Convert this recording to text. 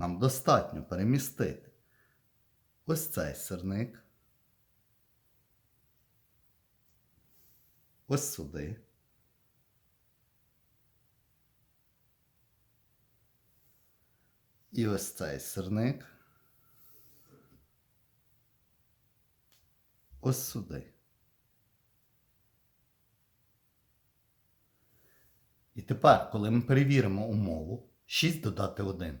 нам достатньо перемістити ось цей сирник, ось сюди. І ось цей сирник. Ось сюди. І тепер, коли ми перевіримо умову, 6 додати 1